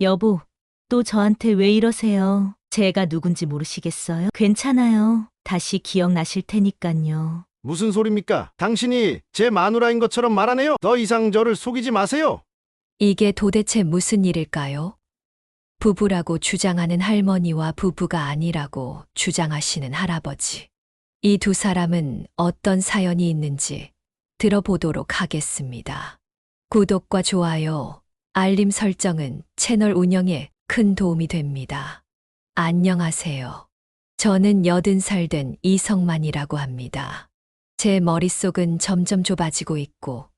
여보, 또 저한테 왜 이러세요? 제가 누군지 모르시겠어요? 괜찮아요. 다시 기억나실 테니깐요. 무슨 소리입니까? 당신이 제 마누라인 것처럼 말하네요. 더 이상 저를 속이지 마세요. 이게 도대체 무슨 일일까요? 부부라고 주장하는 할머니와 부부가 아니라고 주장하시는 할아버지. 이 두 사람은 어떤 사연이 있는지 들어보도록 하겠습니다. 구독과 좋아요, 알림 설정은 채널 운영에 큰 도움이 됩니다. 안녕하세요. 저는 여든 살된 이성만이라고 합니다. 제 머릿속은 점점 좁아지고 있고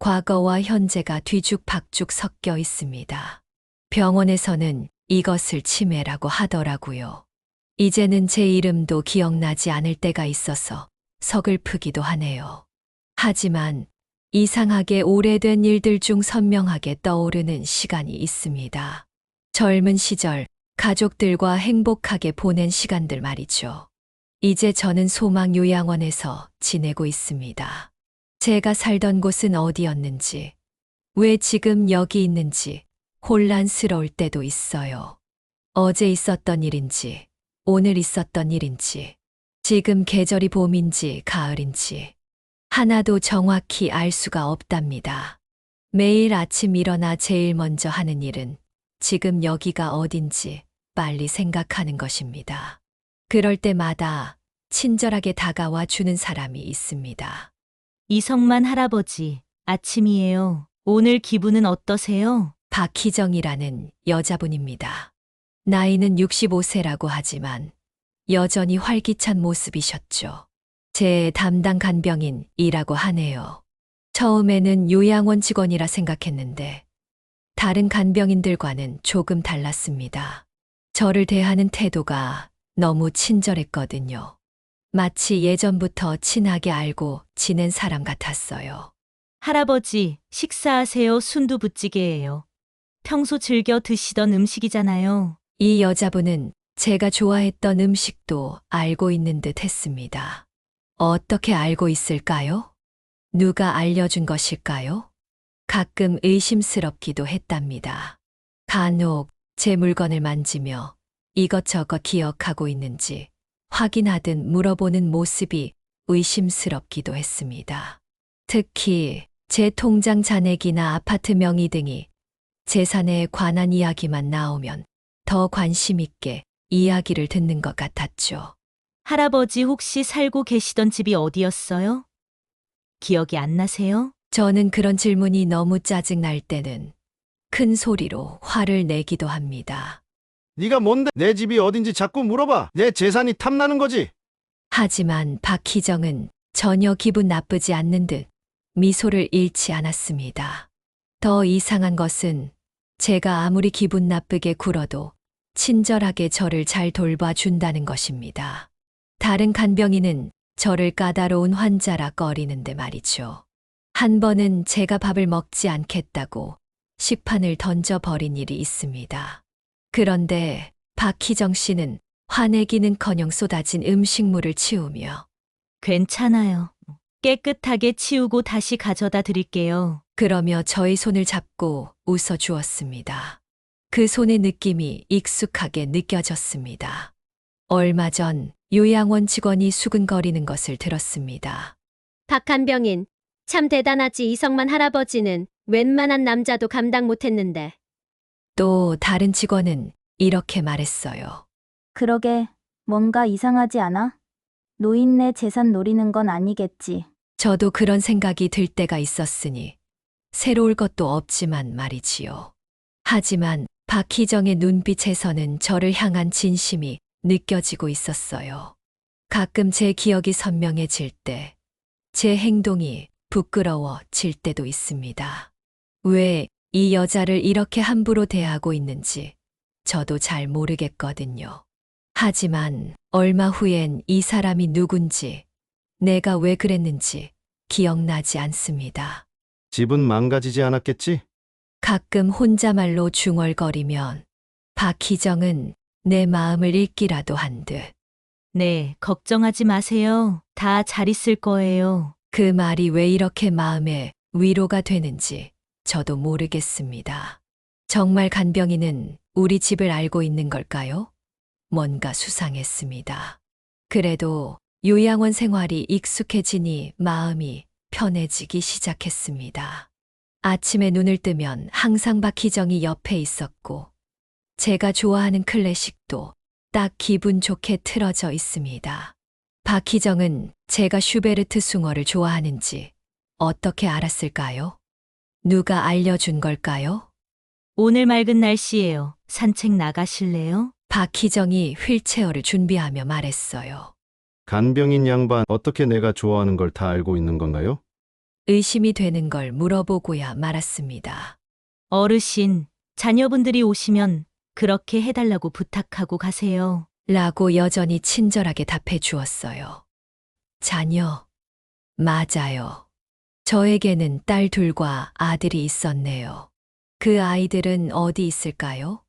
과거와 현재가 뒤죽박죽 섞여 있습니다. 병원에서는 이것을 치매라고 하더라고요. 이제는 제 이름도 기억나지 않을 때가 있어서 서글프기도 하네요. 하지만 이상하게 오래된 일들 중 선명하게 떠오르는 시간이 있습니다. 젊은 시절 가족들과 행복하게 보낸 시간들 말이죠. 이제 저는 소망 요양원에서 지내고 있습니다. 제가 살던 곳은 어디였는지, 왜 지금 여기 있는지 혼란스러울 때도 있어요. 어제 있었던 일인지, 오늘 있었던 일인지, 지금 계절이 봄인지 가을인지, 하나도 정확히 알 수가 없답니다. 매일 아침 일어나 제일 먼저 하는 일은 지금 여기가 어딘지 빨리 생각하는 것입니다. 그럴 때마다 친절하게 다가와 주는 사람이 있습니다. 이성만 할아버지, 아침이에요. 오늘 기분은 어떠세요? 박희정이라는 여자분입니다. 나이는 65세라고 하지만 여전히 활기찬 모습이셨죠. 제 담당 간병인 이라고 하네요. 처음에는 요양원 직원이라 생각했는데 다른 간병인들과는 조금 달랐습니다. 저를 대하는 태도가 너무 친절했거든요. 마치 예전부터 친하게 알고 지낸 사람 같았어요. 할아버지, 식사하세요. 순두부찌개예요. 평소 즐겨 드시던 음식이잖아요. 이 여자분은 제가 좋아했던 음식도 알고 있는 듯 했습니다. 어떻게 알고 있을까요? 누가 알려준 것일까요? 가끔 의심스럽기도 했답니다. 간혹 제 물건을 만지며 이것저것 기억하고 있는지 확인하듯 물어보는 모습이 의심스럽기도 했습니다. 특히 제 통장 잔액이나 아파트 명의 등이 재산에 관한 이야기만 나오면 더 관심 있게 이야기를 듣는 것 같았죠. 할아버지 혹시 살고 계시던 집이 어디였어요? 기억이 안 나세요? 저는 그런 질문이 너무 짜증날 때는 큰 소리로 화를 내기도 합니다. 네가 뭔데 내 집이 어딘지 자꾸 물어봐. 내 재산이 탐나는 거지. 하지만 박희정은 전혀 기분 나쁘지 않는 듯 미소를 잃지 않았습니다. 더 이상한 것은 제가 아무리 기분 나쁘게 굴어도 친절하게 저를 잘 돌봐준다는 것입니다. 다른 간병인은 저를 까다로운 환자라 꺼리는데 말이죠. 한 번은 제가 밥을 먹지 않겠다고 식판을 던져버린 일이 있습니다. 그런데 박희정 씨는 화내기는 커녕 쏟아진 음식물을 치우며 괜찮아요. 깨끗하게 치우고 다시 가져다 드릴게요. 그러며 저의 손을 잡고 웃어 주었습니다. 그 손의 느낌이 익숙하게 느껴졌습니다. 얼마 전 요양원 직원이 수근거리는 것을 들었습니다. 박한병인, 참 대단하지 이성만 할아버지는 웬만한 남자도 감당 못했는데. 또 다른 직원은 이렇게 말했어요. 그러게, 뭔가 이상하지 않아? 노인네 재산 노리는 건 아니겠지. 저도 그런 생각이 들 때가 있었으니 새로울 것도 없지만 말이지요. 하지만 박희정의 눈빛에서는 저를 향한 진심이 느껴지고 있었어요. 가끔 제 기억이 선명해질 때, 제 행동이 부끄러워질 때도 있습니다. 왜 이 여자를 이렇게 함부로 대하고 있는지 저도 잘 모르겠거든요. 하지만 얼마 후엔 이 사람이 누군지, 내가 왜 그랬는지 기억나지 않습니다. 집은 망가지지 않았겠지? 가끔 혼자말로 중얼거리면 박희정은 내 마음을 읽기라도 한 듯. 네, 걱정하지 마세요. 다 잘 있을 거예요. 그 말이 왜 이렇게 마음에 위로가 되는지 저도 모르겠습니다. 정말 간병인은 우리 집을 알고 있는 걸까요? 뭔가 수상했습니다. 그래도 요양원 생활이 익숙해지니 마음이 편해지기 시작했습니다. 아침에 눈을 뜨면 항상 박희정이 옆에 있었고, 제가 좋아하는 클래식도 딱 기분 좋게 틀어져 있습니다. 박희정은 제가 슈베르트 숭어를 좋아하는지 어떻게 알았을까요? 누가 알려준 걸까요? 오늘 맑은 날씨예요. 산책 나가실래요? 박희정이 휠체어를 준비하며 말했어요. 간병인 양반 어떻게 내가 좋아하는 걸 다 알고 있는 건가요? 의심이 되는 걸 물어보고야 말았습니다. 어르신, 자녀분들이 오시면 그렇게 해달라고 부탁하고 가세요. 라고 여전히 친절하게 답해 주었어요. 자녀. 맞아요. 저에게는 딸 둘과 아들이 있었네요. 그 아이들은 어디 있을까요?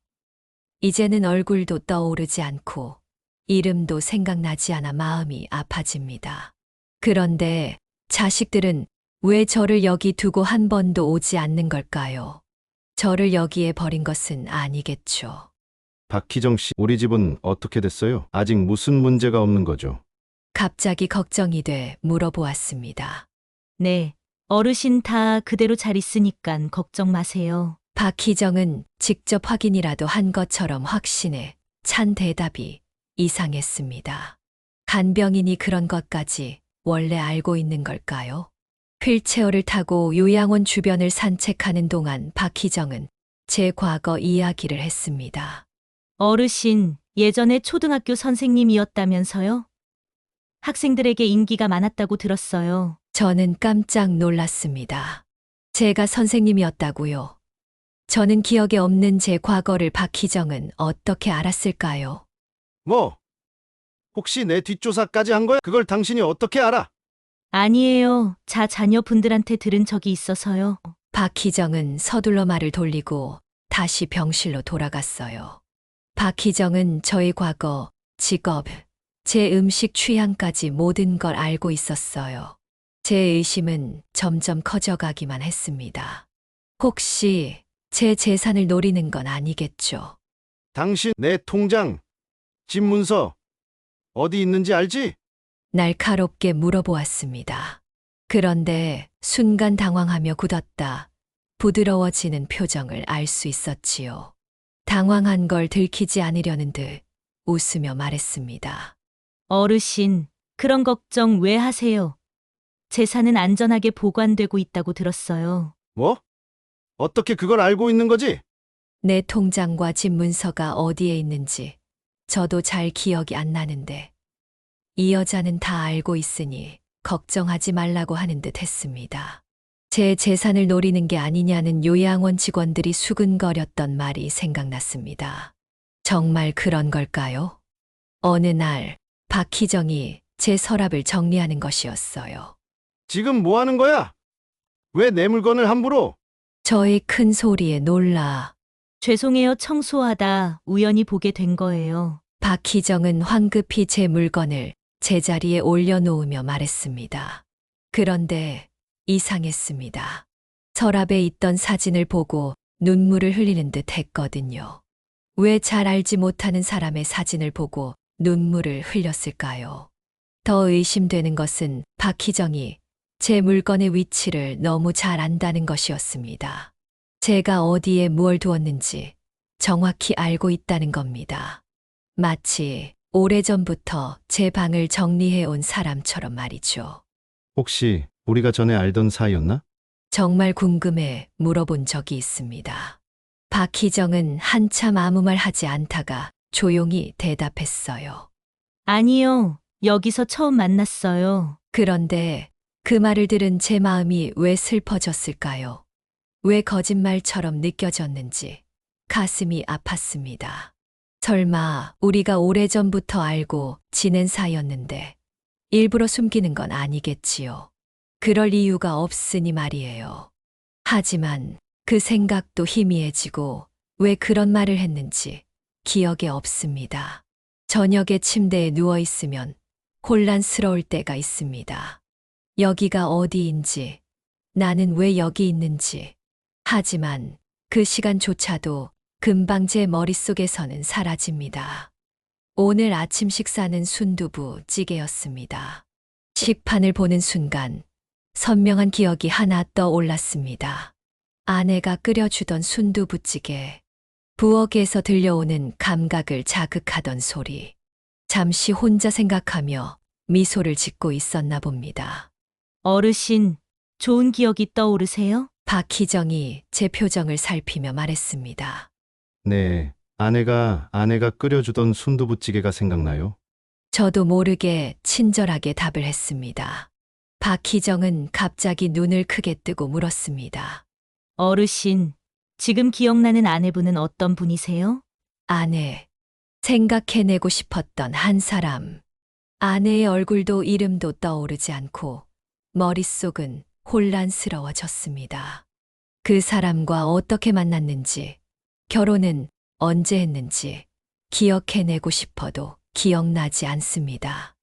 이제는 얼굴도 떠오르지 않고 이름도 생각나지 않아 마음이 아파집니다. 그런데 자식들은 왜 저를 여기 두고 한 번도 오지 않는 걸까요? 저를 여기에 버린 것은 아니겠죠. 박희정 씨, 우리 집은 어떻게 됐어요? 아직 무슨 문제가 없는 거죠? 갑자기 걱정이 돼 물어보았습니다. 네, 어르신 다 그대로 잘 있으니깐 걱정 마세요. 박희정은 직접 확인이라도 한 것처럼 확신에 찬 대답이 이상했습니다. 간병인이 그런 것까지 원래 알고 있는 걸까요? 휠체어를 타고 요양원 주변을 산책하는 동안 박희정은 제 과거 이야기를 했습니다. 어르신, 예전에 초등학교 선생님이었다면서요? 학생들에게 인기가 많았다고 들었어요. 저는 깜짝 놀랐습니다. 제가 선생님이었다고요. 저는 기억에 없는 제 과거를 박희정은 어떻게 알았을까요? 뭐? 혹시 내 뒷조사까지 한 거야? 그걸 당신이 어떻게 알아? 아니에요. 자 자녀분들한테 들은 적이 있어서요. 박희정은 서둘러 말을 돌리고 다시 병실로 돌아갔어요. 박희정은 저의 과거, 직업, 제 음식 취향까지 모든 걸 알고 있었어요. 제 의심은 점점 커져가기만 했습니다. 혹시 제 재산을 노리는 건 아니겠죠? 당신 내 통장, 집 문서 어디 있는지 알지? 날카롭게 물어보았습니다. 그런데 순간 당황하며 굳었다. 부드러워지는 표정을 알 수 있었지요. 당황한 걸 들키지 않으려는 듯 웃으며 말했습니다. 어르신, 그런 걱정 왜 하세요? 재산은 안전하게 보관되고 있다고 들었어요. 뭐? 어떻게 그걸 알고 있는 거지? 내 통장과 집 문서가 어디에 있는지 저도 잘 기억이 안 나는데 이 여자는 다 알고 있으니 걱정하지 말라고 하는 듯 했습니다. 제 재산을 노리는 게 아니냐는 요양원 직원들이 수근거렸던 말이 생각났습니다. 정말 그런 걸까요? 어느 날 박희정이 제 서랍을 정리하는 것이었어요. 지금 뭐 하는 거야? 왜 내 물건을 함부로? 저의 큰 소리에 놀라 죄송해요. 청소하다 우연히 보게 된 거예요. 박희정은 황급히 제 물건을 제자리에 올려놓으며 말했습니다. 그런데 이상했습니다. 서랍에 있던 사진을 보고 눈물을 흘리는 듯 했거든요. 왜 잘 알지 못하는 사람의 사진을 보고 눈물을 흘렸을까요? 더 의심되는 것은 박희정이 제 물건의 위치를 너무 잘 안다는 것이었습니다. 제가 어디에 무얼 두었는지 정확히 알고 있다는 겁니다. 마치 오래전부터 제 방을 정리해 온 사람처럼 말이죠. 혹시 우리가 전에 알던 사이였나? 정말 궁금해 물어본 적이 있습니다. 박희정은 한참 아무 말 하지 않다가 조용히 대답했어요. 아니요. 여기서 처음 만났어요. 그런데 그 말을 들은 제 마음이 왜 슬퍼졌을까요? 왜 거짓말처럼 느껴졌는지 가슴이 아팠습니다. 설마 우리가 오래전부터 알고 지낸 사이였는데 일부러 숨기는 건 아니겠지요. 그럴 이유가 없으니 말이에요. 하지만 그 생각도 희미해지고 왜 그런 말을 했는지 기억에 없습니다. 저녁에 침대에 누워 있으면 혼란스러울 때가 있습니다. 여기가 어디인지, 나는 왜 여기 있는지. 하지만 그그 시간조차도 금방 제 머릿속에서는 사라집니다. 오늘 아침 식사는 순두부 찌개였습니다. 식판을 보는 순간 선명한 기억이 하나 떠올랐습니다. 아내가 끓여주던 순두부찌개, 부엌에서 들려오는 감각을 자극하던 소리. 잠시 혼자 생각하며 미소를 짓고 있었나 봅니다. 어르신, 좋은 기억이 떠오르세요? 박희정이 제 표정을 살피며 말했습니다. 네, 아내가 아내가 끓여주던 순두부찌개가 생각나요. 저도 모르게 친절하게 답을 했습니다. 박희정은 갑자기 눈을 크게 뜨고 물었습니다. 어르신, 지금 기억나는 아내분은 어떤 분이세요? 아내. 생각해내고 싶었던 한 사람. 아내의 얼굴도 이름도 떠오르지 않고 머릿속은 혼란스러워졌습니다. 그 사람과 어떻게 만났는지, 결혼은 언제 했는지 기억해내고 싶어도 기억나지 않습니다.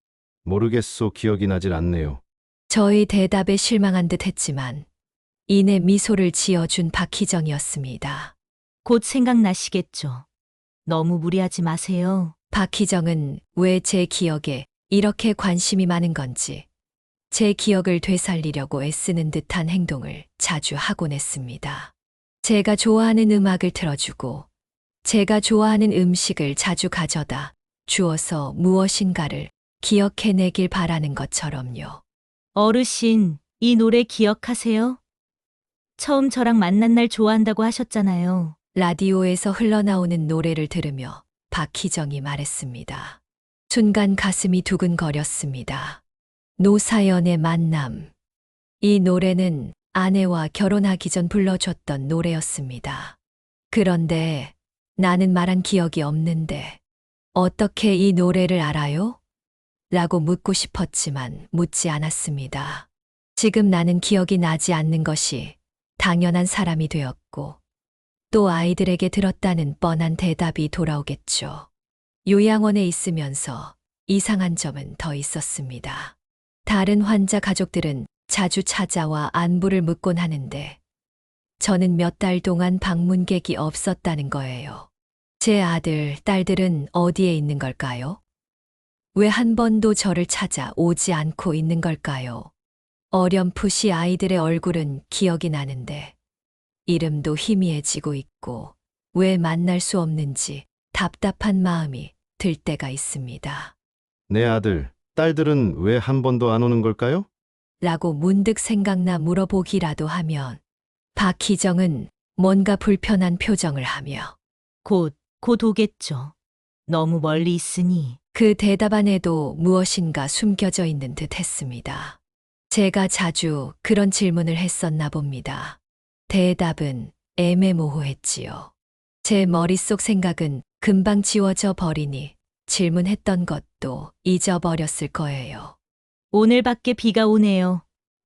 모르겠소 기억이 나질 않네요. 저의 대답에 실망한 듯 했지만 이내 미소를 지어준 박희정이었습니다. 곧 생각나시겠죠. 너무 무리하지 마세요. 박희정은 왜 제 기억에 이렇게 관심이 많은 건지 제 기억을 되살리려고 애쓰는 듯한 행동을 자주 하곤 했습니다. 제가 좋아하는 음악을 틀어주고 제가 좋아하는 음식을 자주 가져다 주어서 무엇인가를 기억해내길 바라는 것처럼요. 어르신, 이 노래 기억하세요? 처음 저랑 만난 날 좋아한다고 하셨잖아요. 라디오에서 흘러나오는 노래를 들으며 박희정이 말했습니다. 순간 가슴이 두근거렸습니다. 노사연의 만남. 이 노래는 아내와 결혼하기 전 불러줬던 노래였습니다. 그런데 나는 말한 기억이 없는데 어떻게 이 노래를 알아요? 라고 묻고 싶었지만 묻지 않았습니다. 지금 나는 기억이 나지 않는 것이 당연한 사람이 되었고 또 아이들에게 들었다는 뻔한 대답이 돌아오겠죠. 요양원에 있으면서 이상한 점은 더 있었습니다. 다른 환자 가족들은 자주 찾아와 안부를 묻곤 하는데 저는 몇 달 동안 방문객이 없었다는 거예요. 제 아들, 딸들은 어디에 있는 걸까요? 왜 한 번도 저를 찾아 오지 않고 있는 걸까요? 어렴풋이 아이들의 얼굴은 기억이 나는데 이름도 희미해지고 있고 왜 만날 수 없는지 답답한 마음이 들 때가 있습니다. 내 아들, 딸들은 왜 한 번도 안 오는 걸까요? 라고 문득 생각나 물어보기라도 하면 박희정은 뭔가 불편한 표정을 하며 곧, 곧 오겠죠. 너무 멀리 있으니. 그 대답 안에도 무엇인가 숨겨져 있는 듯 했습니다. 제가 자주 그런 질문을 했었나 봅니다. 대답은 애매모호했지요. 제 머릿속 생각은 금방 지워져 버리니 질문했던 것도 잊어버렸을 거예요. 오늘 밖에 비가 오네요.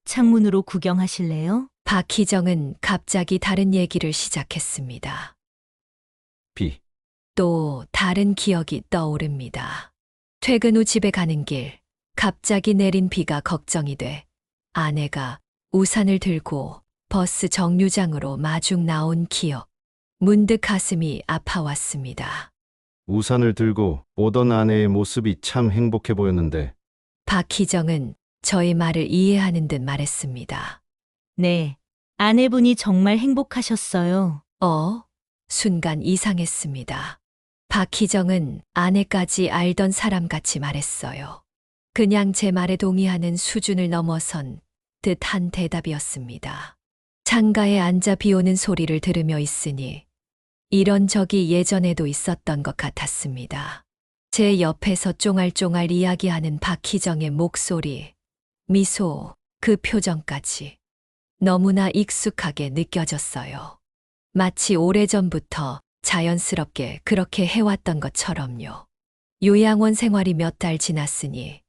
창문으로 구경하실래요? 박희정은 갑자기 다른 얘기를 시작했습니다. 비. 또 다른 기억이 떠오릅니다. 퇴근 후 집에 가는 길, 갑자기 내린 비가 걱정이 돼 아내가 우산을 들고 버스 정류장으로 마중 나온 기억. 문득 가슴이 아파왔습니다. 우산을 들고 오던 아내의 모습이 참 행복해 보였는데 박희정은 저의 말을 이해하는 듯 말했습니다. 네. 아내분이 정말 행복하셨어요. 어? 순간 이상했습니다. 박희정은 아내까지 알던 사람 같이 말했어요. 그냥 제 말에 동의하는 수준을 넘어선 듯한 대답이었습니다. 창가에 앉아 비 오는 소리를 들으며 있으니 이런 적이 예전에도 있었던 것 같았습니다. 제 옆에서 쫑알쫑알 이야기하는 박희정의 목소리, 미소, 그 표정까지 너무나 익숙하게 느껴졌어요. 마치 오래전부터 자연스럽게 그렇게 해왔던 것처럼요. 요양원 생활이 몇 달 지났으니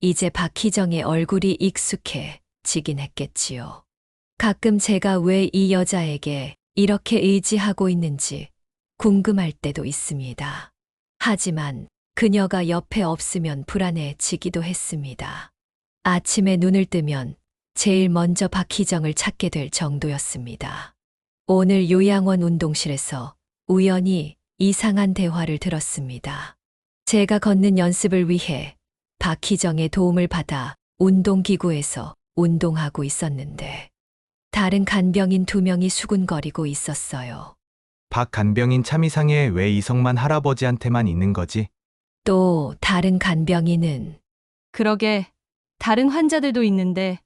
이제 박희정의 얼굴이 익숙해지긴 했겠지요. 가끔 제가 왜 이 여자에게 이렇게 의지하고 있는지 궁금할 때도 있습니다. 하지만 그녀가 옆에 없으면 불안해지기도 했습니다. 아침에 눈을 뜨면 제일 먼저 박희정을 찾게 될 정도였습니다. 오늘 요양원 운동실에서 우연히 이상한 대화를 들었습니다. 제가 걷는 연습을 위해 박희정의 도움을 받아 운동기구에서 운동하고 있었는데 다른 간병인 두 명이 수군거리고 있었어요. 박 간병인 참 이상해 왜 이성만 할아버지한테만 있는 거지? 또 다른 간병인은 그러게 다른 환자들도 있는데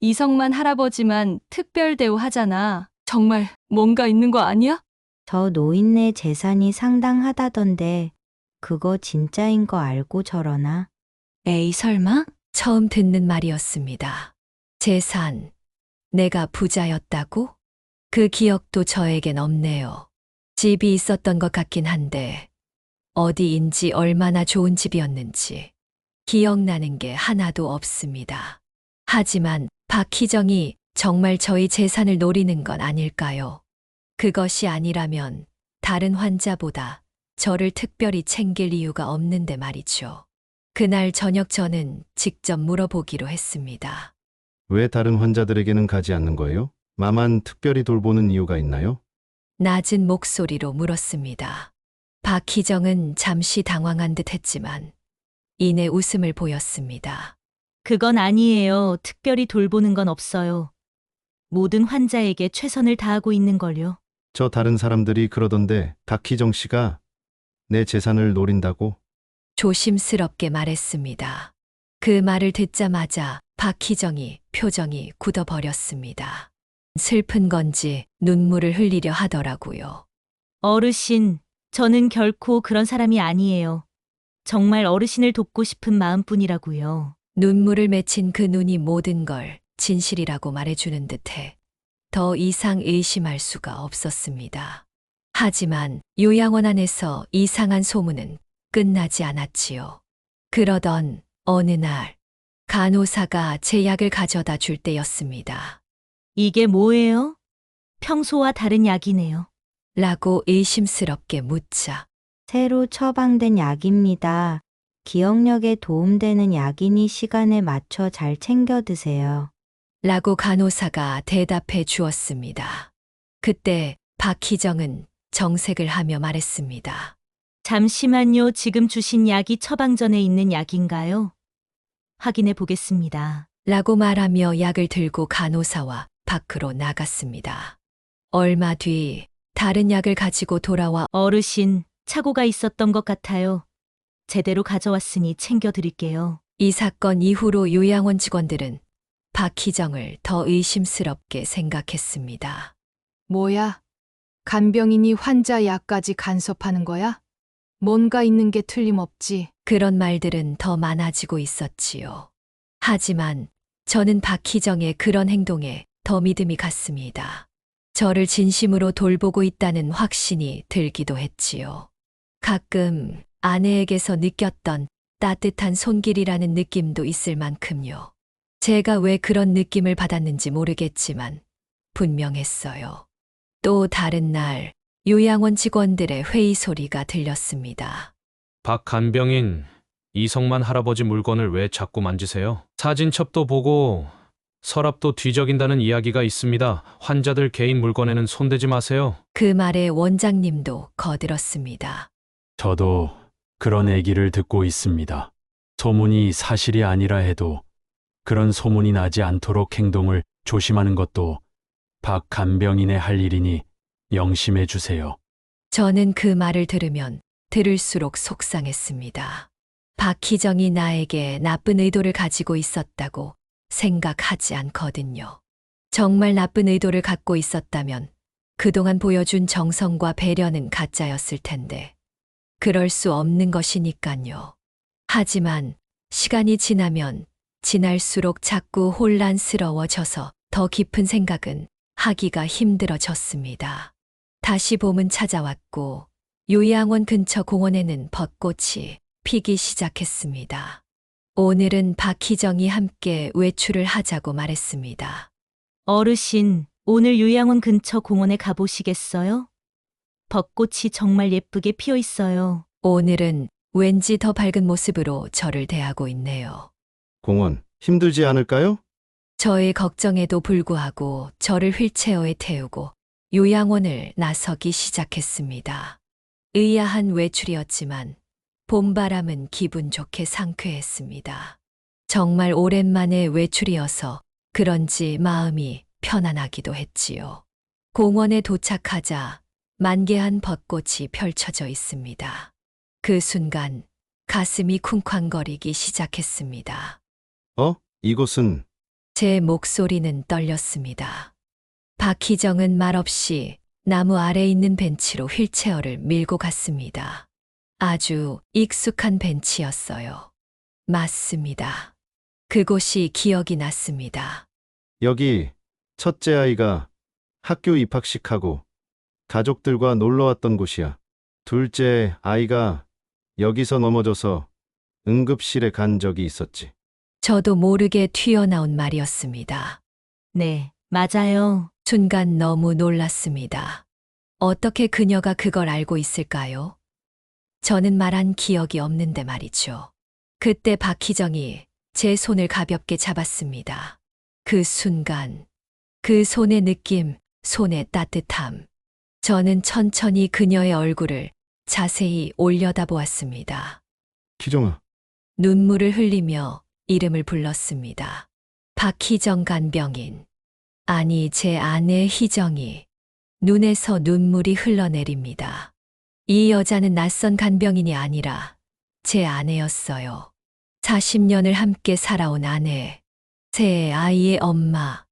이성만 할아버지만 특별 대우하잖아. 정말 뭔가 있는 거 아니야? 저 노인네 재산이 상당하다던데 그거 진짜인 거 알고 저러나? 에이, 설마? 처음 듣는 말이었습니다. 재산, 내가 부자였다고? 그 기억도 저에겐 없네요. 집이 있었던 것 같긴 한데, 어디인지 얼마나 좋은 집이었는지 기억나는 게 하나도 없습니다. 하지만 박희정이 정말 저희 재산을 노리는 건 아닐까요? 그것이 아니라면 다른 환자보다 저를 특별히 챙길 이유가 없는데 말이죠. 그날 저녁 저는 직접 물어보기로 했습니다. 왜 다른 환자들에게는 가지 않는 거예요? 마만 특별히 돌보는 이유가 있나요? 낮은 목소리로 물었습니다. 박희정은 잠시 당황한 듯 했지만 이내 웃음을 보였습니다. 그건 아니에요. 특별히 돌보는 건 없어요. 모든 환자에게 최선을 다하고 있는 걸요. 저 다른 사람들이 그러던데 박희정 씨가 내 재산을 노린다고? 조심스럽게 말했습니다. 그 말을 듣자마자 박희정이 표정이 굳어버렸습니다. 슬픈 건지 눈물을 흘리려 하더라고요. 어르신, 저는 결코 그런 사람이 아니에요. 정말 어르신을 돕고 싶은 마음뿐이라고요. 눈물을 맺힌 그 눈이 모든 걸 진실이라고 말해주는 듯해 더 이상 의심할 수가 없었습니다. 하지만 요양원 안에서 이상한 소문은 끝나지 않았지요. 그러던 어느 날 간호사가 제 약을 가져다 줄 때였습니다. 이게 뭐예요? 평소와 다른 약이네요. 라고 의심스럽게 묻자 새로 처방된 약입니다. 기억력에 도움되는 약이니 시간에 맞춰 잘 챙겨 드세요. 라고 간호사가 대답해 주었습니다. 그때 박희정은 정색을 하며 말했습니다. 잠시만요. 지금 주신 약이 처방전에 있는 약인가요? 확인해 보겠습니다. 라고 말하며 약을 들고 간호사와 밖으로 나갔습니다. 얼마 뒤 다른 약을 가지고 돌아와 어르신, 착오가 있었던 것 같아요. 제대로 가져왔으니 챙겨드릴게요. 이 사건 이후로 요양원 직원들은 박희정을 더 의심스럽게 생각했습니다. 뭐야? 간병인이 환자 약까지 간섭하는 거야? 뭔가 있는 게 틀림없지. 그런 말들은 더 많아지고 있었지요. 하지만 저는 박희정의 그런 행동에 더 믿음이 갔습니다. 저를 진심으로 돌보고 있다는 확신이 들기도 했지요. 가끔 아내에게서 느꼈던 따뜻한 손길이라는 느낌도 있을 만큼요. 제가 왜 그런 느낌을 받았는지 모르겠지만 분명했어요. 또 다른 날 요양원 직원들의 회의 소리가 들렸습니다. 박 간병인, 이성만 할아버지 물건을 왜 자꾸 만지세요? 사진첩도 보고 서랍도 뒤적인다는 이야기가 있습니다. 환자들 개인 물건에는 손대지 마세요. 그 말에 원장님도 거들었습니다. 저도 그런 얘기를 듣고 있습니다. 소문이 사실이 아니라 해도 그런 소문이 나지 않도록 행동을 조심하는 것도 박 간병인의 할 일이니 명심해 주세요. 저는 그 말을 들으면 들을수록 속상했습니다. 박희정이 나에게 나쁜 의도를 가지고 있었다고 생각하지 않거든요. 정말 나쁜 의도를 갖고 있었다면 그동안 보여준 정성과 배려는 가짜였을 텐데 그럴 수 없는 것이니까요. 하지만 시간이 지나면 지날수록 자꾸 혼란스러워져서 더 깊은 생각은 하기가 힘들어졌습니다. 다시 봄은 찾아왔고 요양원 근처 공원에는 벚꽃이 피기 시작했습니다. 오늘은 박희정이 함께 외출을 하자고 말했습니다. 어르신, 오늘 요양원 근처 공원에 가보시겠어요? 벚꽃이 정말 예쁘게 피어 있어요. 오늘은 왠지 더 밝은 모습으로 저를 대하고 있네요. 공원 힘들지 않을까요? 저의 걱정에도 불구하고 저를 휠체어에 태우고 요양원을 나서기 시작했습니다. 의아한 외출이었지만 봄바람은 기분 좋게 상쾌했습니다. 정말 오랜만에 외출이어서 그런지 마음이 편안하기도 했지요. 공원에 도착하자 만개한 벚꽃이 펼쳐져 있습니다. 그 순간 가슴이 쿵쾅거리기 시작했습니다. 어? 이곳은 제 목소리는 떨렸습니다. 박희정은 말없이 나무 아래 있는 벤치로 휠체어를 밀고 갔습니다. 아주 익숙한 벤치였어요. 맞습니다. 그곳이 기억이 났습니다. 여기 첫째 아이가 학교 입학식하고 가족들과 놀러 왔던 곳이야. 둘째 아이가 여기서 넘어져서 응급실에 간 적이 있었지. 저도 모르게 튀어나온 말이었습니다. 네, 맞아요. 순간 너무 놀랐습니다. 어떻게 그녀가 그걸 알고 있을까요? 저는 말한 기억이 없는데 말이죠. 그때 박희정이 제 손을 가볍게 잡았습니다. 그 순간, 그 손의 느낌, 손의 따뜻함. 저는 천천히 그녀의 얼굴을 자세히 올려다보았습니다. 기정아, 눈물을 흘리며 이름을 불렀습니다. 박희정 간병인. 아니, 제 아내 희정이 눈에서 눈물이 흘러내립니다. 이 여자는 낯선 간병인이 아니라 제 아내였어요. 40년을 함께 살아온 아내, 제 아이의 엄마.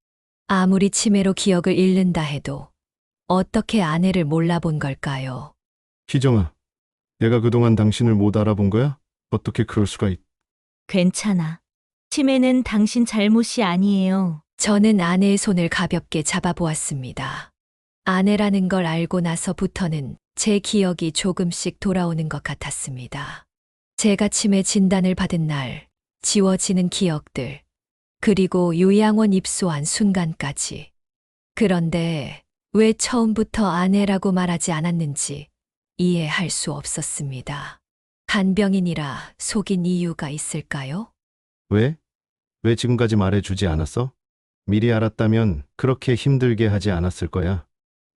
아무리 치매로 기억을 잃는다 해도 어떻게 아내를 몰라본 걸까요? 희정아, 내가 그동안 당신을 못 알아본 거야? 어떻게 그럴 수가 있... 괜찮아. 치매는 당신 잘못이 아니에요. 저는 아내의 손을 가볍게 잡아보았습니다. 아내라는 걸 알고 나서부터는 제 기억이 조금씩 돌아오는 것 같았습니다. 제가 치매 진단을 받은 날, 지워지는 기억들, 그리고 요양원 입소한 순간까지. 그런데 왜 처음부터 아내라고 말하지 않았는지 이해할 수 없었습니다. 간병인이라 속인 이유가 있을까요? 왜? 왜 지금까지 말해주지 않았어? 미리 알았다면 그렇게 힘들게 하지 않았을 거야.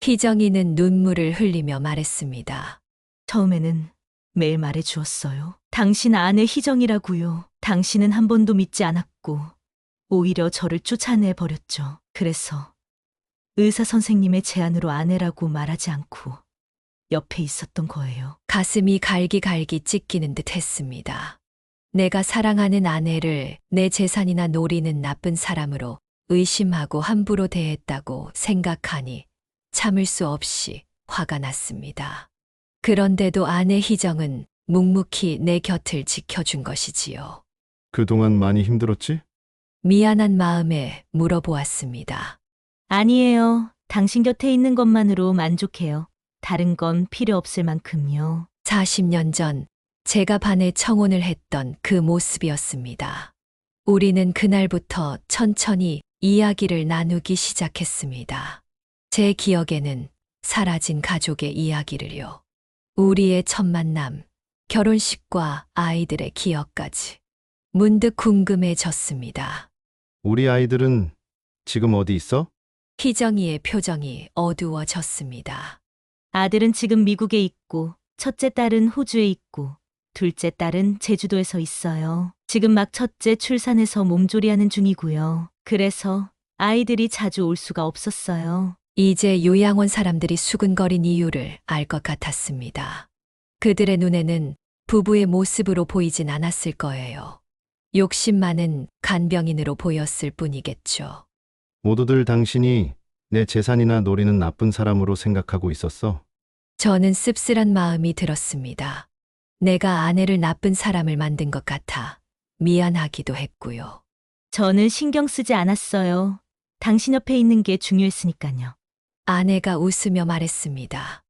희정이는 눈물을 흘리며 말했습니다. 처음에는 매일 말해 주었어요. 당신 아내 희정이라고요. 당신은 한 번도 믿지 않았고 오히려 저를 쫓아내 버렸죠. 그래서 의사 선생님의 제안으로 아내라고 말하지 않고 옆에 있었던 거예요. 가슴이 갈기갈기 찢기는 듯 했습니다. 내가 사랑하는 아내를 내 재산이나 노리는 나쁜 사람으로 의심하고 함부로 대했다고 생각하니 참을 수 없이 화가 났습니다. 그런데도 아내 희정은 묵묵히 내 곁을 지켜준 것이지요. 그동안 많이 힘들었지? 미안한 마음에 물어보았습니다. 아니에요. 당신 곁에 있는 것만으로 만족해요. 다른 건 필요 없을 만큼요. 40년 전 제가 반에 청혼을 했던 그 모습이었습니다. 우리는 그날부터 천천히 이야기를 나누기 시작했습니다. 제 기억에는 사라진 가족의 이야기를요. 우리의 첫 만남, 결혼식과 아이들의 기억까지. 문득 궁금해졌습니다. 우리 아이들은 지금 어디 있어? 희정이의 표정이 어두워졌습니다. 아들은 지금 미국에 있고, 첫째 딸은 호주에 있고, 둘째 딸은 제주도에서 있어요. 지금 막 첫째 출산해서 몸조리하는 중이고요. 그래서 아이들이 자주 올 수가 없었어요. 이제 요양원 사람들이 수근거린 이유를 알 것 같았습니다. 그들의 눈에는 부부의 모습으로 보이진 않았을 거예요. 욕심 많은 간병인으로 보였을 뿐이겠죠. 모두들 당신이 내 재산이나 노리는 나쁜 사람으로 생각하고 있었어. 저는 씁쓸한 마음이 들었습니다. 내가 아내를 나쁜 사람을 만든 것 같아 미안하기도 했고요. 저는 신경 쓰지 않았어요. 당신 옆에 있는 게 중요했으니까요. 아내가 웃으며 말했습니다.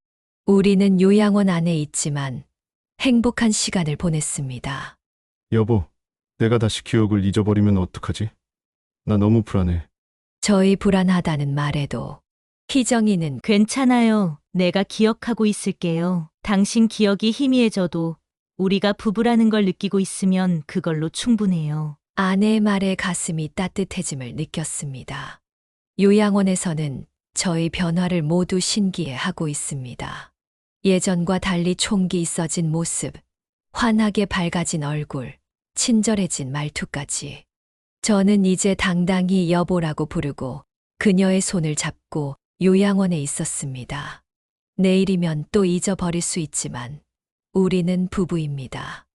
우리는 요양원 안에 있지만 행복한 시간을 보냈습니다. 여보, 내가 다시 기억을 잊어버리면 어떡하지? 나 너무 불안해. 저희 불안하다는 말에도 희정이는 괜찮아요. 내가 기억하고 있을게요. 당신 기억이 희미해져도 우리가 부부라는 걸 느끼고 있으면 그걸로 충분해요. 아내의 말에 가슴이 따뜻해짐을 느꼈습니다. 요양원에서는 저의 변화를 모두 신기해 하고 있습니다. 예전과 달리 총기 있어진 모습, 환하게 밝아진 얼굴, 친절해진 말투까지. 저는 이제 당당히 여보라고 부르고 그녀의 손을 잡고 요양원에 있었습니다. 내일이면 또 잊어버릴 수 있지만 우리는 부부입니다.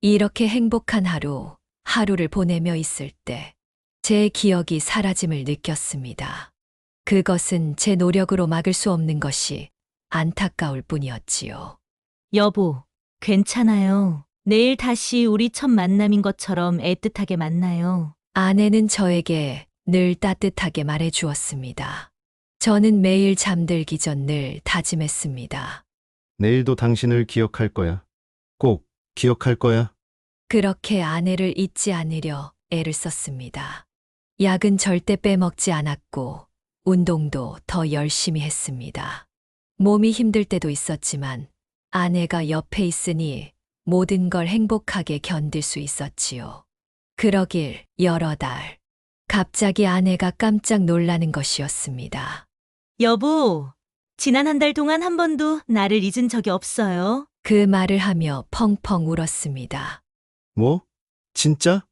이렇게 행복한 하루, 하루를 보내며 있을 때 제 기억이 사라짐을 느꼈습니다. 그것은 제 노력으로 막을 수 없는 것이 안타까울 뿐이었지요. 여보, 괜찮아요. 내일 다시 우리 첫 만남인 것처럼 애틋하게 만나요. 아내는 저에게 늘 따뜻하게 말해 주었습니다. 저는 매일 잠들기 전 늘 다짐했습니다. 내일도 당신을 기억할 거야. 꼭 기억할 거야. 그렇게 아내를 잊지 않으려 애를 썼습니다. 약은 절대 빼먹지 않았고, 운동도 더 열심히 했습니다. 몸이 힘들 때도 있었지만, 아내가 옆에 있으니 모든 걸 행복하게 견딜 수 있었지요. 그러길 여러 달. 갑자기 아내가 깜짝 놀라는 것이었습니다. 여보, 지난 한 달 동안 한 번도 나를 잊은 적이 없어요. 그 말을 하며 펑펑 울었습니다. 뭐? 진짜?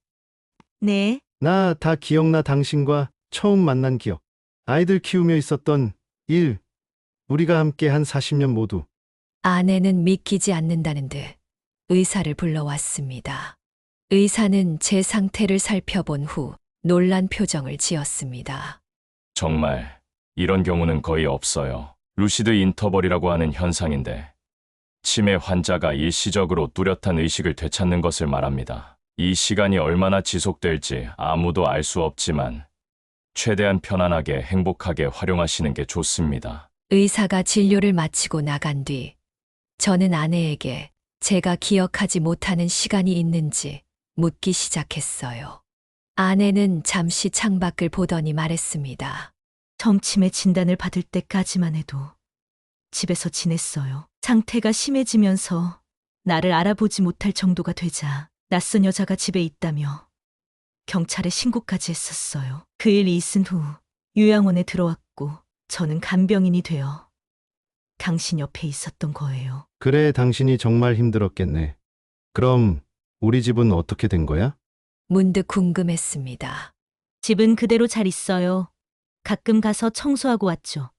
네, 나 다 기억나 당신과 처음 만난 기억. 아이들 키우며 있었던 일. 우리가 함께 한 40년 모두. 아내는 믿기지 않는다는 듯 의사를 불러왔습니다. 의사는 제 상태를 살펴본 후 놀란 표정을 지었습니다. 정말 이런 경우는 거의 없어요. 루시드 인터벌이라고 하는 현상인데 치매 환자가 일시적으로 뚜렷한 의식을 되찾는 것을 말합니다. 이 시간이 얼마나 지속될지 아무도 알 수 없지만 최대한 편안하게 행복하게 활용하시는 게 좋습니다. 의사가 진료를 마치고 나간 뒤 저는 아내에게 제가 기억하지 못하는 시간이 있는지 묻기 시작했어요. 아내는 잠시 창밖을 보더니 말했습니다. 점침의 진단을 받을 때까지만 해도 집에서 지냈어요. 상태가 심해지면서 나를 알아보지 못할 정도가 되자 낯선 여자가 집에 있다며 경찰에 신고까지 했었어요. 그 일이 있은 후 요양원에 들어왔고 저는 간병인이 되어 당신 옆에 있었던 거예요. 그래, 당신이 정말 힘들었겠네. 그럼 우리 집은 어떻게 된 거야? 문득 궁금했습니다. 집은 그대로 잘 있어요. 가끔 가서 청소하고 왔죠.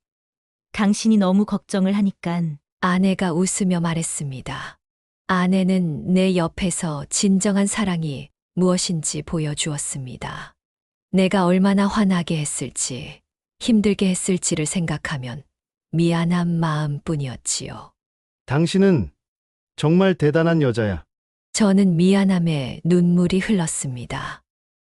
당신이 너무 걱정을 하니깐 아내가 웃으며 말했습니다. 아내는 내 옆에서 진정한 사랑이 무엇인지 보여주었습니다. 내가 얼마나 화나게 했을지, 힘들게 했을지를 생각하면 미안한 마음뿐이었지요. 당신은 정말 대단한 여자야. 저는 미안함에 눈물이 흘렀습니다.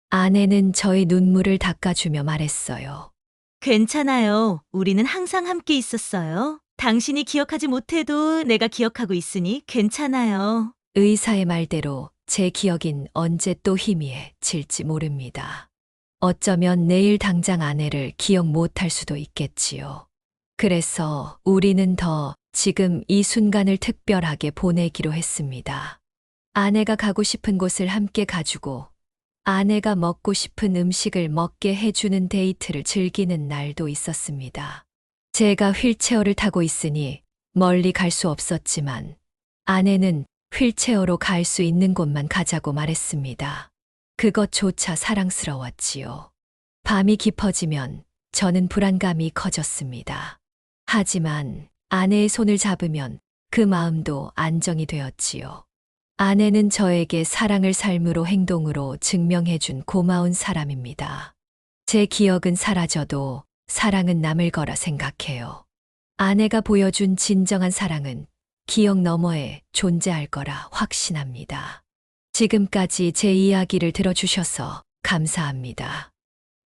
아내는 저의 눈물을 닦아주며 말했어요. 괜찮아요. 우리는 항상 함께 있었어요. 당신이 기억하지 못해도 내가 기억하고 있으니 괜찮아요. 의사의 말대로 제 기억인 언제 또 희미해 질지 모릅니다. 어쩌면 내일 당장 아내를 기억 못할 수도 있겠지요. 그래서 우리는 더 지금 이 순간을 특별하게 보내기로 했습니다. 아내가 가고 싶은 곳을 함께 가주고 아내가 먹고 싶은 음식을 먹게 해주는 데이트를 즐기는 날도 있었습니다. 제가 휠체어를 타고 있으니 멀리 갈 수 없었지만 아내는 휠체어로 갈 수 있는 곳만 가자고 말했습니다. 그것조차 사랑스러웠지요. 밤이 깊어지면 저는 불안감이 커졌습니다. 하지만 아내의 손을 잡으면 그 마음도 안정이 되었지요. 아내는 저에게 사랑을 삶으로 행동으로 증명해준 고마운 사람입니다. 제 기억은 사라져도 사랑은 남을 거라 생각해요. 아내가 보여준 진정한 사랑은 기억 너머에 존재할 거라 확신합니다. 지금까지 제 이야기를 들어주셔서 감사합니다.